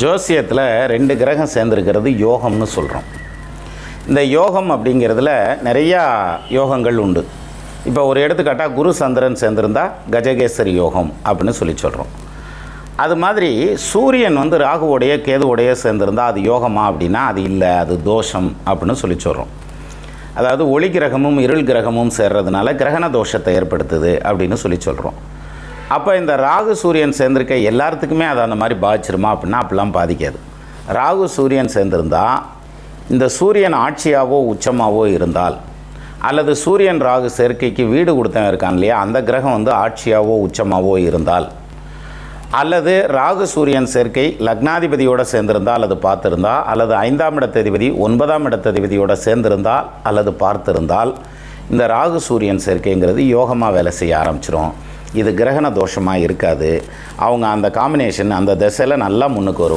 ஜோசியத்தில் ரெண்டு கிரகம் சேர்ந்துருக்கிறது யோகம்னு சொல்கிறோம் இந்த யோகம் அப்படிங்கிறதுல நிறையா யோகங்கள் உண்டு. இப்போ ஒரு எடுத்துக்காட்டாக குரு சந்திரன் சேர்ந்திருந்தா கஜகேசரி யோகம் அப்படின்னு சொல்லி சொல்கிறோம் அது மாதிரி சூரியன் வந்து ராகுவோடைய கேதுவோடைய சேர்ந்திருந்தா அது யோகமா அப்படின்னா அது இல்லை அது தோஷம் அப்படின்னு சொல்லி சொல்கிறோம் அதாவது ஒளி கிரகமும் இருள் கிரகமும் சேர்றதுனால கிரகண தோஷத்தை ஏற்படுத்துது அப்படின்னு சொல்லி சொல்கிறோம் அப்போ இந்த ராகு சூரியன் சேர்ந்திருக்க எல்லாத்துக்குமே அது அந்த மாதிரி பாதிச்சிருமா அப்படின்னா அப்படிலாம் பாதிக்காது. ராகு சூரியன் சேர்ந்திருந்தால் இந்த சூரியன் ஆட்சியாவோ உச்சமாவோ இருந்தால் அல்லது சூரியன் ராகு சேர்க்கைக்கு வீடு கொடுத்தவன் இருக்கான் இல்லையா அந்த கிரகம் வந்து ஆட்சியாவோ உச்சமாவோ இருந்தால் அல்லது ராகு சூரியன் சேர்க்கை லக்னாதிபதியோட சேர்ந்திருந்தா அல்லது பார்த்திருந்தா அல்லது ஐந்தாம் இடத்ததிபதி ஒன்பதாம் இடத்ததிபதியோட சேர்ந்திருந்தால் அல்லது பார்த்திருந்தால் இந்த ராகு சூரியன் சேர்க்கைங்கிறது யோகமாக வேலை செய்ய ஆரம்பிச்சிரும். இது கிரகண தோஷமாக இருக்காது. அவங்க அந்த காம்பினேஷன் அந்த திசையில் நல்லா முன்னுக்கு வரும்